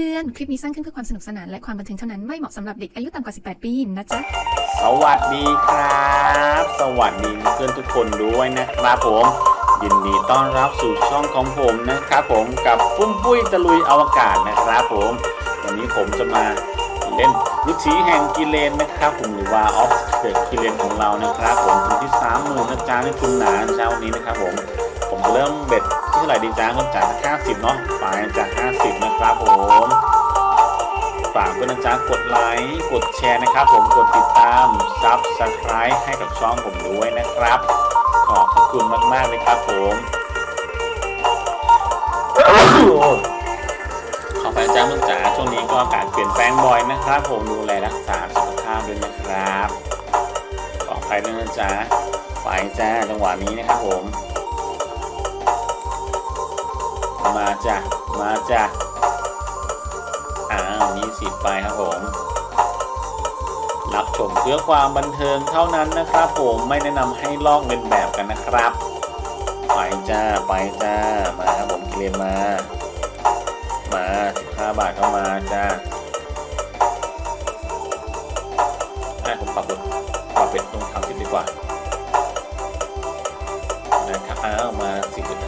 ตือน คลิปนี้สร้างขึ้นเพื่อความสนุกสนานและความบันเทิงเท่านั้น ไม่เหมาะสำหรับเด็กอายุต่ำกว่า 18 ปีนะจ๊ะ สวัสดีครับ สวัสดีเพื่อนทุกคนด้วยนะครับผม ยินดีต้อนรับสู่ช่องของผมนะครับผมกับปุ้มปุ้ยตะลุยอวกาศนะครับผม วันนี้ผมจะมาเล่นวิถีแห่งกิเลนนะครับผมหรือว่าออฟเดอะกิเลนของเรานะครับผมทุนที่สามหมื่นนะจ๊ะในทุนหนาเช้านี้นะครับผม ผมจะเริ่มเบ็ด เท่าไหร่ดีจ้าก็จากห้าสิบเนาะไปจากห้าสิบนะครับผมฝากด้วยนจ๊ะกดไลค์กดแชร์นะครับ ผมกดติดตามซับสไคร b e ให้กับช่องผมด้วยนะครับ ขอบพระคุณมากๆเลยครับผมขอไปจ้ามึงจ๋าช่วงนี้ก็อากาศเปลี่ยนแปลงบ่อยนะครับ ผมดูแลรักษาสุขภาพด้วยนะครับขอไปด้วยนะจ๊ะไปจ้าจังหวะนี้นะครับผม มาจ้ะ มาจ้ะ อ้าวมีสิทธิ์ไปครับผม รับชมเพื่อความบันเทิงเท่านั้นนะครับผมไม่แนะนำให้ลอกเป็นแบบกันนะครับ ไปจ้า ไปจ้า มาครับผมเรียนมา มา15บาทเข้ามาจ้าให้ผมปรับเป็นปรับเป็นตรงทำสิดีกว่านะครับอ้าวมา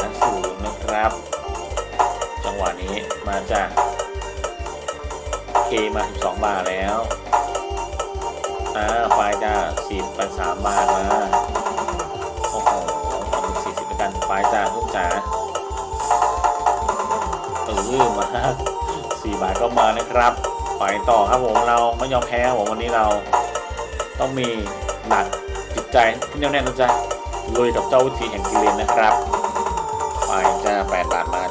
10.50นะครับจังหวะ นี้มาจ้าเคมา12 บาทแล้วอ่าไฟจะสีไป3บาทมาโอ้โหเอาเป็น40กันไฟจะลูกจ๋าเออมา4บาทก็มานะครับไปต่อครับผมเราไม่ยอมแพ้ผมวันนี้เราต้องมีหนักจิตใจที่แน่วแน่นะจ๊ะลุยกับเจ้าวิธีแห่งกิเลนนะครับ ไปจ้า8บาทมา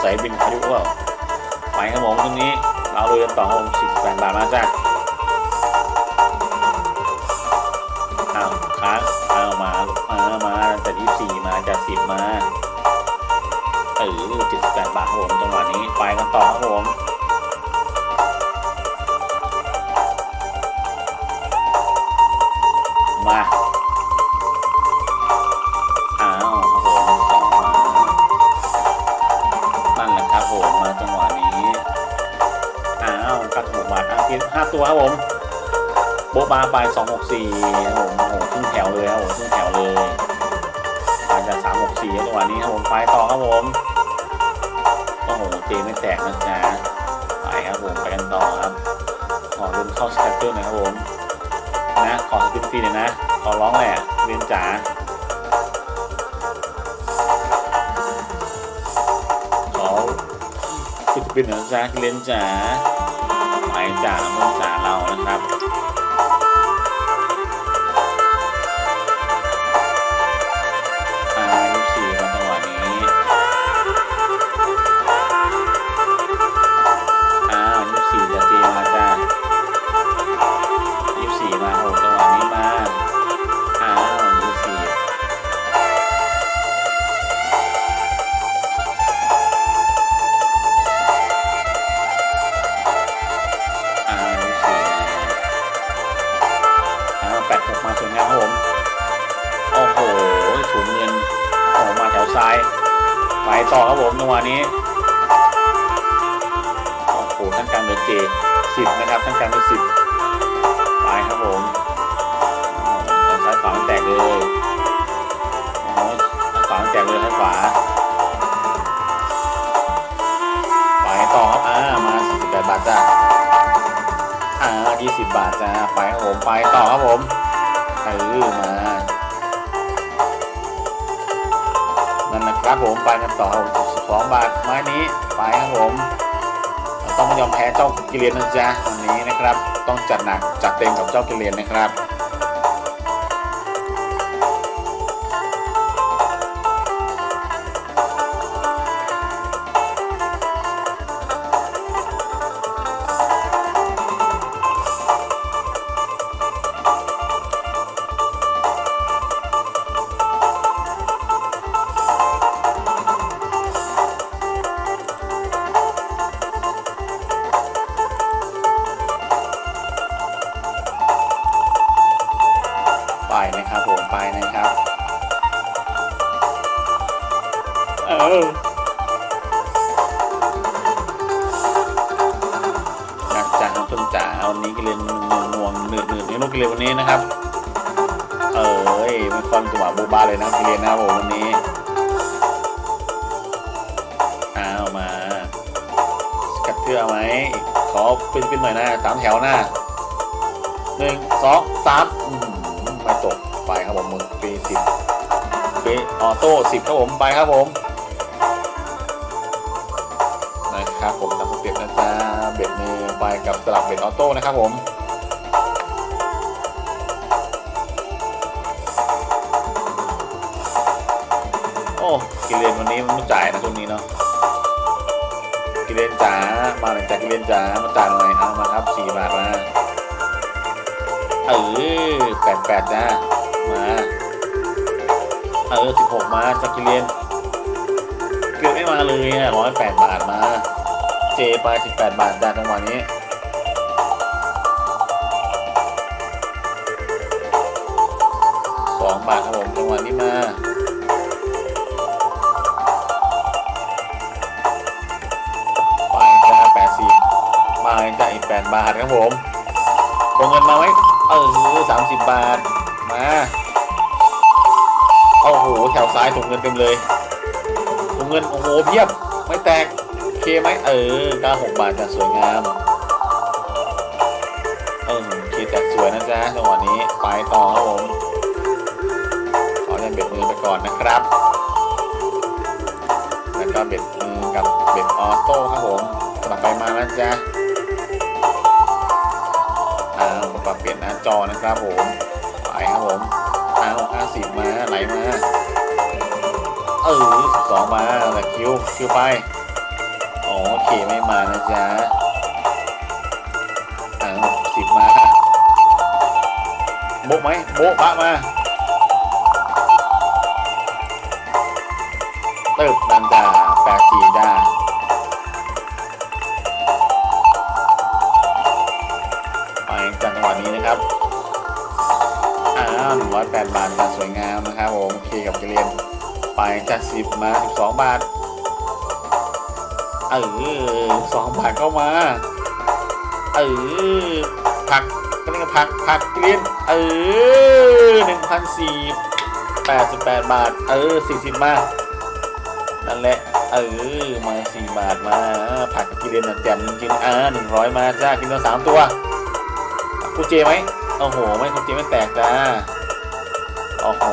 ไฟจะทำใสบินพายุว่าไฟครับผมตรงนี้ เราเลยกันต่อครับผมสิบแปดบาทมาจ้ะอ้าวค้างอ้าวมามามาจากยี่สี่มาจากสิบมาเออเจ็ดสิบแปดบาทครับผมจังหวะนี้ไปกันต่อครับผมมา ห้าตัวครับผมโบบาไป264ครับผมโอ้โหครึ่งแถวเลยครับผมครึ่งแถวเลยมาจาก364จังหวะนี้ครับผมไปต่อครับผมโอ้โหเจไม่แตกนะจ๊ะไปครับผมไปกันต่อครับขอรุนเข้าสแตทเตอร์หน่อยครับผมนะขอสปินฟรีหน่อยนะขอร้องแหละเรียนจ๋าขอสปินหน่อยนะจ๊ะเรียนจ๋า จากมืองจ๋าเรานะครับ เออมา นั่นนะครับผมไปกันต่อครับสองบาทไม้นี้ไปครับผม ต้องไม่ยอมแพ้เจ้ากิเลนนะจ๊ะวันนี้นะครับ ต้องจัดหนักจัดเต็มกับเจ้ากิเลนนะครับ เอออยากจังต้นจ๋าวันนี้กิเลนงวงๆหนืดหนืดๆนี่ลูกกิเลนวันนี้นะครับ เอ้ยไม่ค่อนจังหวะบูบ้าเลยนะกิเลนนะครับผมวันนี้เอามาสกัดเกลือไหมขอเป็นเป็นหน่อยนะสามแถวหน้าหนึ่งสองสามไปจบไปครับผมมือปีสิบปีออโต้สิบครับผมไปครับผม ครับผมตามสเต็ปนะจ๊ะเบ็ดมือไปกับสลับเบ็ดออโต้นะครับผมโอ้กิเลนวันนี้มันไม่จ่ายนะช่วงนี้เนาะกิเลนจ๋ามาหน่อยจากกิเลนจ๋ามาจ่ายหน่อยเอามาครับสี่บาทมาเออแปดแปดจ้ามาเออสิบหกมาจากกิเลนเกือบไม่มาเลยนะร้อยแปดบาทมา เจไปสิบแปดบาทจ้าจังหวะนี้ สองบาทครับผมจังหวะนี้มาไปจ้าแปดสิบมาจ้าอีกแปดบาทครับผมโงเงินมาไหมเออสามสิบบาท มาโอ้โห แถวซ้ายถุงเงินเต็มเลยถุงเงิน โอ้โหเพียบ ไม่แตก ไหมเออเก้าหกบาทจะสวยงามเออโอเคแตกสวยนะจ๊ะจังหวะนี้ไปต่อครับผมขอเล่นเบ็ดมือไปก่อนนะครับแล้วก็เบ็ดมือกับเบ็ดออโต้ครับผมสลับไปมานะจ๊ะอ้าวปรับเปลี่ยนหน้าจอนะครับผมไปครับผมอ้าวห้าสิบมาไหลมาเออสองมาแต่คิวคิวไป เคไม่มานะจ๊ะอ้าวสิบมาโบะไหมโบะปะมาเติบนันดาแปดสี่ดาไปจังหวะนี้นะครับอ้าวหนึ่งร้อยแปดบาทมาสวยงามนะครับผมโอเคกับเกลียนไปจากสิบมาสิบสองบาท เออสองบาทเข้ามา เออผักก็นี่ผักผักเกลียนเออหนึ่งพันสี่แปดสิบแปดบาท เออสี่สิบมานั่นแหละ เออ มาสี่บาทมา ผักกับกิเลนนแจ่มจริงๆอ่าหนึ่งร้อยมาจ้า กินตัวสามตัวกูเจไหมโอ้โห ไม่กูเจไม่แตกจ้าโอ้โห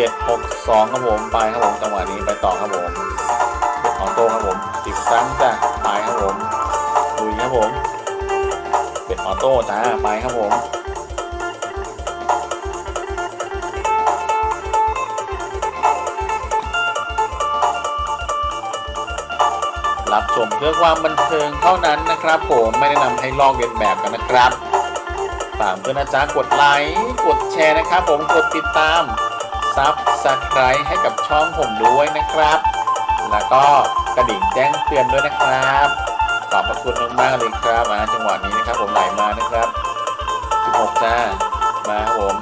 เจ็ดหกสองครับผมไปครับผมจังหวะนี้ไปต่อครับผมออโต้ครับผมสิบครั้งจ้าไปครับผมลุยครับผมเป็นออโต้จ้าไปครับผมรับชมเพื่อความบันเทิงเท่านั้นนะครับผมไม่แนะนำให้ลอกเลียนแบบกันนะครับฝากเพื่อนนะจ๊ะกดไลค์กดแชร์นะครับผมกดติดตาม ซับสไครต์ให้กับช่องผมด้วยนะครับ แล้วก็กระดิ่งแจ้งเตือนด้วยนะครับ ขอบพระคุณมากๆเลยครับอ่าจังหวะนี้นะครับผมไหลมานะครับ16จ้ามาครับผม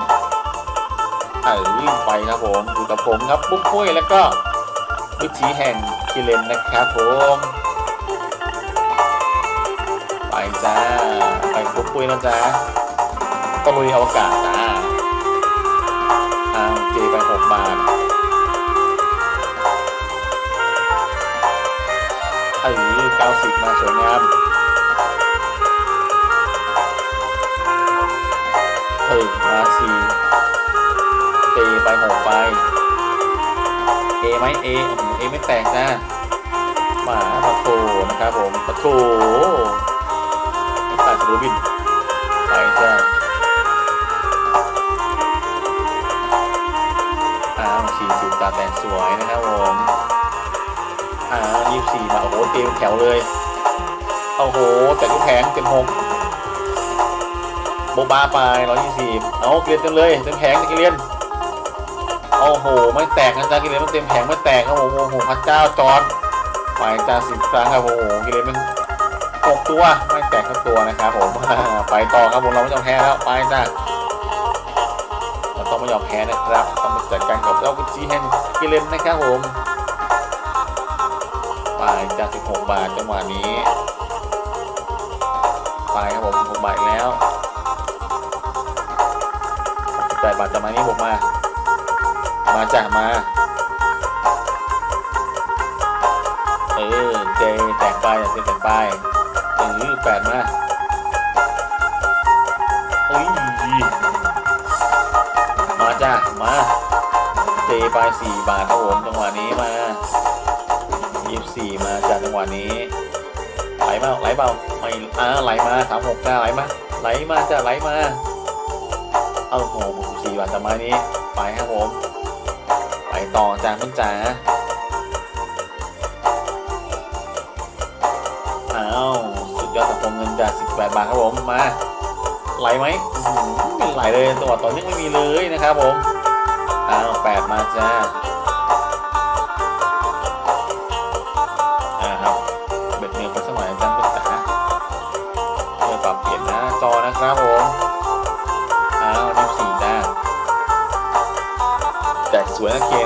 เออวิ่งไปครับผมอยู่กับผมครับปุ๊บปุ้ยแล้วก็วิถีแห่งคิเลนนะครับผมไปจ้าไปปุ๊บปุ้ยนะจ๊ะตะลุยอวกาศจ้า ไปหกบาทเออเก้าสิบมาสวยงามเออมาสี่เจไปหกไป เอไหมเอเอไม่แตกนะหมาปะโถนะครับผมปะโถ วยนะครับผมอ้ายี่สี่มาโอ้โหเต็มแถวเลย โอ้โห แต่ลูกแผงเต็มหกโบบาไปร้อยยี่สิบเอาเกลียนเต็มเลยเต็มแผงเกลียนโอ้โห ไม่แตกนะจ๊ะกิเลนมันเต็มแผงไม่แตกครับผมโอ้โหพระเจ้าจอดไปจ้าสิบครั้งครับโอ้โหกิเลนมันตกตัวไม่แตกทั้งตัวนะครับผมไปต่อครับผมเราไม่ต้องแพ้แล้วไปจ้า ไม่ยอมแพ้นะครับต้องไปจัดการกับเจ้าวิจีแห่งกิเลนนะครับผมไปจาก16 บาทจังหวะนี้ ไปครับผม16บาทแล้ว18บาทจะมานี่ผมมา มาจ้ะมาเออเจแตกไปเจแตกไปเออแปดมาอุ้ย มาจ้ะมาเจไปสี่บาทครับผมจังหวะนี้มายี่สี่มาจ้ะจังหวะนี้ไหลมาไหลเบาไม่อ่าไหลมาสามหกจ้าไหลมาไหลมาจ้ะไหลมาเอาโหสี่บาทจังหวะนี้ไปครับผมไปต่อจ้าคุณจ๋าอ้าวสุดยอดสังคมเงินจ้าก18บาทครับผมมา ไหลไหมไม่ไหลเลยตัวต่อเนื่องไม่มีเลยนะครับผมอ้าว8มาจ้าอ่าครับเบ็ดเนื้อไปสักหน่อยจังเป็นจ๋าเพื่อปรับเปลี่ยนหน้าจอนะครับผมอ้าวนิ้วสี่จ้าแจกสวยนะเครับผม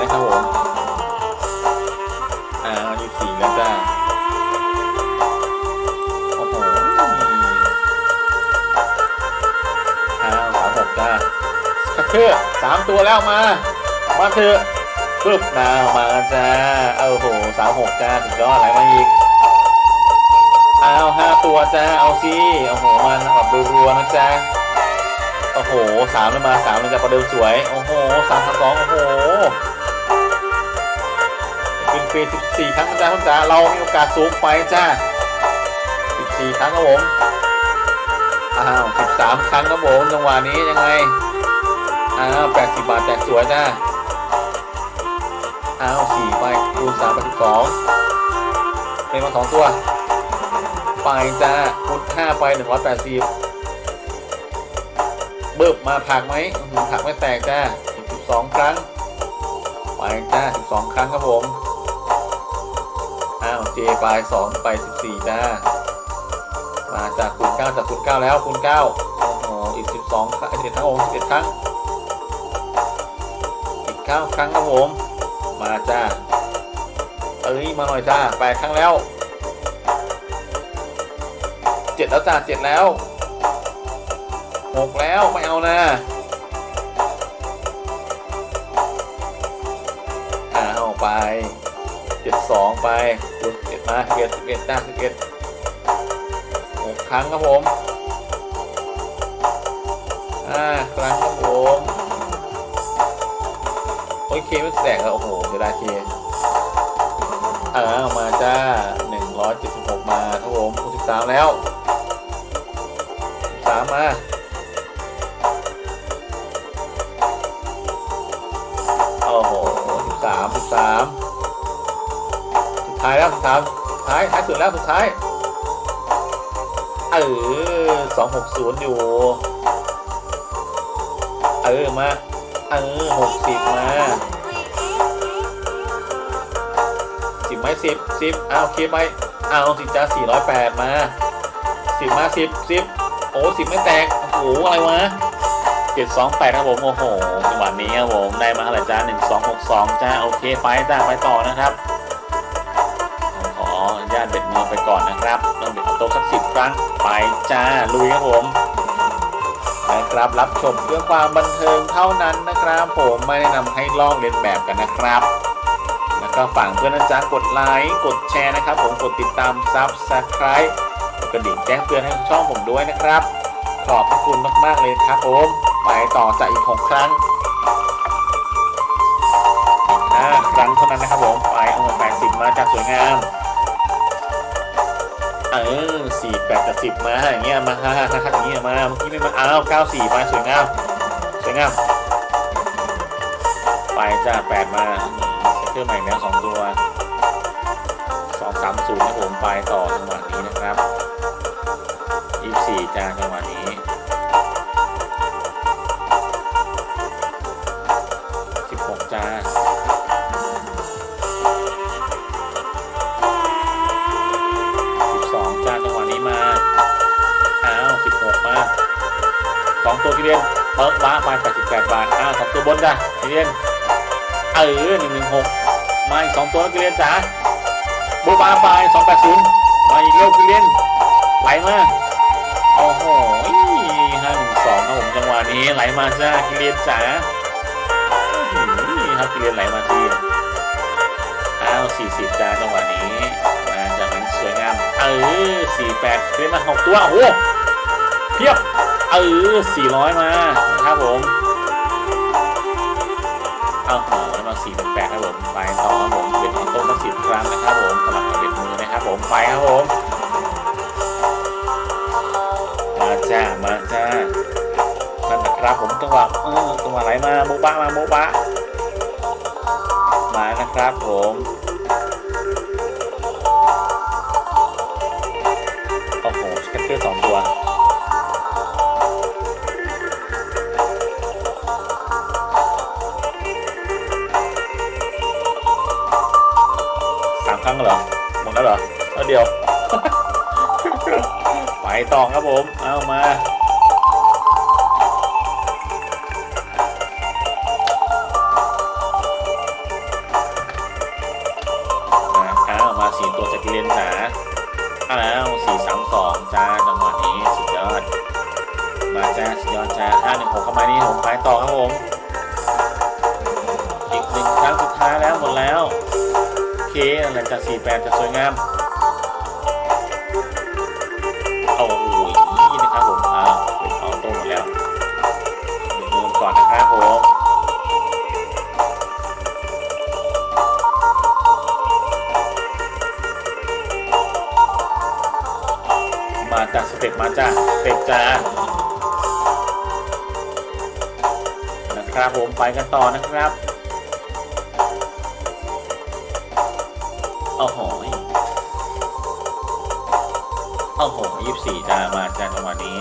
ามตัวแล้วมา มาเถอะปึ๊บนามาจ้าเอาโอ้โหสามหกจ้าสุดยอดอะไรมาอีกอ้าวห้าตัวจ้าเอาสิโอ้โหมันแบบรัวๆนะจ้าโอ้โหสามเลยมาสามเลยจ้าประเดิมสวยโอ้โหสามสามสองโอ้โหเป็นฟรีสิบสี่ครั้งนะจ้าคุณจ๋าเรามีโอกาสสูงไปจ้า14ครั้งครับผมอ้าว13ครั้งครับผมจังหวะนี้ยังไง อ้าวแปดสิบบาทแตกสวยนะอ้าวสี่ใบคูณสามเป็นสองเป็นมาสองตัวไปจ้าคูณห้าไปหนึ่งร้อยแปดสิบเบิบมาผักไหมผักไม่แตกจ้าสิบสองครั้งไปจ้าสิบสองครั้งครับผมอ้าวเจไปสองไปสิบสี่จ้ามาจากคูณเก้าจากคูณเก้าแล้วคูณเก้าอีกสิบสองครั้งเอ็ดครั้งอ้สิบเอ็ดครั้ง ก9ครั้งครับผม มาจ้าเอ้ยมาหน่อยจ้า8ครั้งแล้ว7แล้วจ้า7แล้ว6แล้วไม่เอานะอ้าวไป72ไปคูณ11มา11 11จ้า11หกครั้งครับผมห้าครั้งครับผม โอเคไม่แตกแล้วโอ้โหเสียดายเคอ่ามาจ้าหนึ่งร้อยเจ็ดสิบหกมาครับผมหกสิบสามแล้วสามมาโอ้โหสิบสามสิบสามสุดท้ายแล้วสุดท้ายสุดท้ายท้ายสุดแล้วสุดท้ายเออสองหกศูนย์อยู่ เออ มา เออหกสิบมาสิบไหมสิบสิบอ้าวเคไหมอ้าวสิจ้าสี่ร้อยแปดมาสิบมาสิบสิบโอ้สิบไม่แตก โอ้โห อะไรวะเจ็ดสองแปดครับผม โอ้โหจังหวะนี้ครับผม ได้มาเท่าไหร่จ้าหนึ่งสองหกสองจ้า โอเค ไปจ้า ไปต่อนะครับขออนุญาตเบ็ดมือไปก่อนนะครับต้องเบ็ดออโต้สักสิบครั้ง ไปจ้า ลุยครับผม นะครับ รับชมเพื่อความบันเทิงเท่านั้นนะครับผมไม่แนะนำให้ลอกเลียนแบบกันนะครับแล้วก็ฝากเพื่อนนะจ๊ะกดไลค์กดแชร์นะครับ ผมกดติดตามซับสไคร b e กระดิ่งแจ้งเตือนให้ช่องผมด้วยนะครับ ขอบพระคุณมากๆเลยครับผม ไปต่อจากอีกหกครั้ง ดกับสิบมาอย่างเงี้ยมาห้าห้าห้าอย่างเงี้ยมาเมื่อกี้ไม่มาอ้าวเก้าสี่มาสวยงามสวยงามไปจ้าแปดมาเครื่องใหม่แล้วสองตัวสองสามศูนย์นะผมไปต่อจังหวะนี้นะครับ นจ้ะกิเลนเออหนึ่งหนึ่งหกมาอีกสองตัวกิเลนจ๋าโบบาไปสองแปดศูนย์มาอีกเร็วกิเลนไหลมาโอ้โหห้าหนึ่งสองครับผมจังหวะนี้ไหลมาจ้ากิเลนจ๋าอือหือครับกิเลนไหลมาทีอ้าวสี่สิบจ้าจังหวะนี้มาจากนั้นสวยงามเออสี่แปดกิเลนมาหกตัวโอ้โหเพียบเออสี่ร้อยมานะครับผม เอาหอมาสี่แปดครับผมไปต่อครับผมเบ็ดออโต้มาสิบครั้งนะครับผมสลับกับเบ็ดมือนะครับผมไปครับผมมาจ้ามาจ้านั่นนะครับผมจังหวะเออจังหวะไหลมาโมบ้ามาโมบ้ามานะครับผม เหรอ หมดแล้วเหรอแล้วเดียว ไปต่อครับผม เอามามา สี่แปดจะสวยงามโอ้โหนี่นะครับผมอ่าเออโต้หมดแล้วเดี๋ยวเริ่มก่อนนะครับผมมาจากสเต็ปมาจ้าสเต็ปจ้านะครับผมไปกันต่อนะครับ โอ้โหยี่สี่จ้ามาจ้าจังวันนี้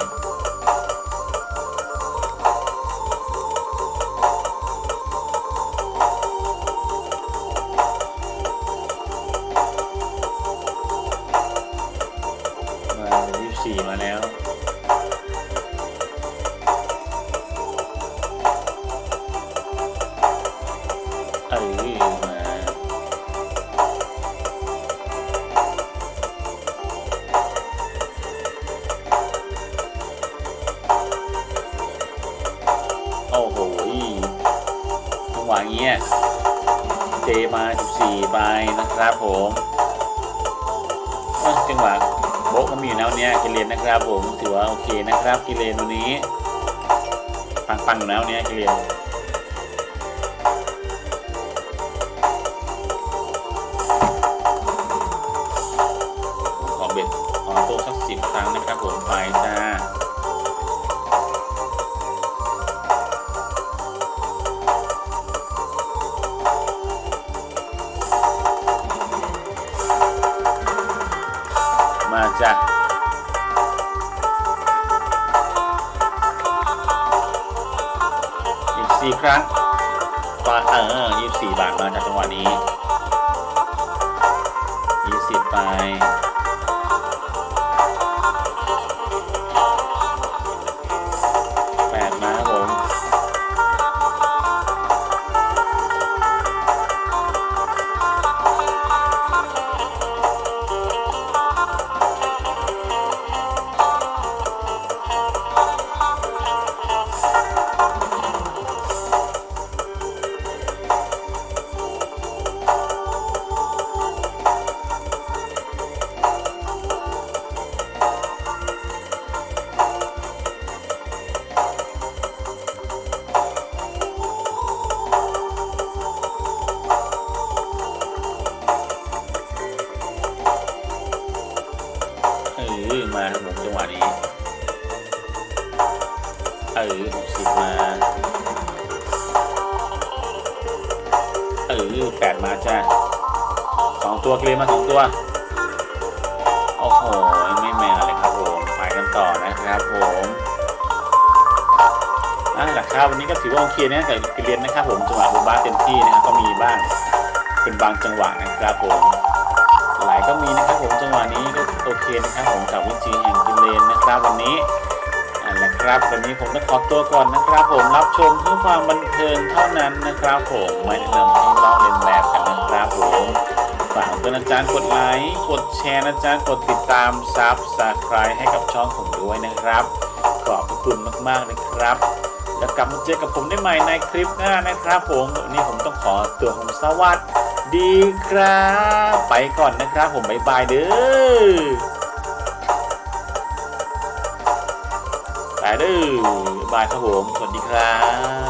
ถือว่าโอเคนะครับ กิเลนตัวนี้ ปังๆอยู่แล้วเนี้ยกิเลนขอเบ็ดออโต้สักสิบครั้งนะครับผมไป เออยี่สิบสี่บาทมาจากจังหวะนี้ยี่สิบไป กรมาสองตัว โอ้โห ไม่แมวเลยครับผม ไปกันต่อนะครับผมอะราคาวันนี้ก็ถือว่าโอเคนะกับเรียนนะครับผมจังหวะบูบ้าเต็มที่นะครับก็มีบ้างเป็นบางจังหวะนะครับผมหลายก็มีนะครับผมจังหวะนี้ก็โอเคนะครับผมกับวิจีแห่งกินเลนนะครับวันนี้อ่าแหละครับวันนี้ผมต้องขอตัวก่อนนะครับ ผมรับชมเพื่อความบันเทิงเท่านั้นนะครับ ผมไม่แนะนำให้ลอกเลียนแบบกันนะครับผม เพื่อนอาจารย์กดไลค์กดแชร์นะจ๊ะกดติดตามซับสไครให้กับช่องผมด้วยนะครับ ขอบพระคุณมากๆเลยครับ แล้วกลับมาเจอกับผมได้ใหม่ในคลิปหน้านะครับผมวันนี้ผมต้องขอตัวผมสวัสดีครับ ไปก่อนนะครับผมบ๊ายบายเด้อไปเด้อบายครับผม สวัสดีครับ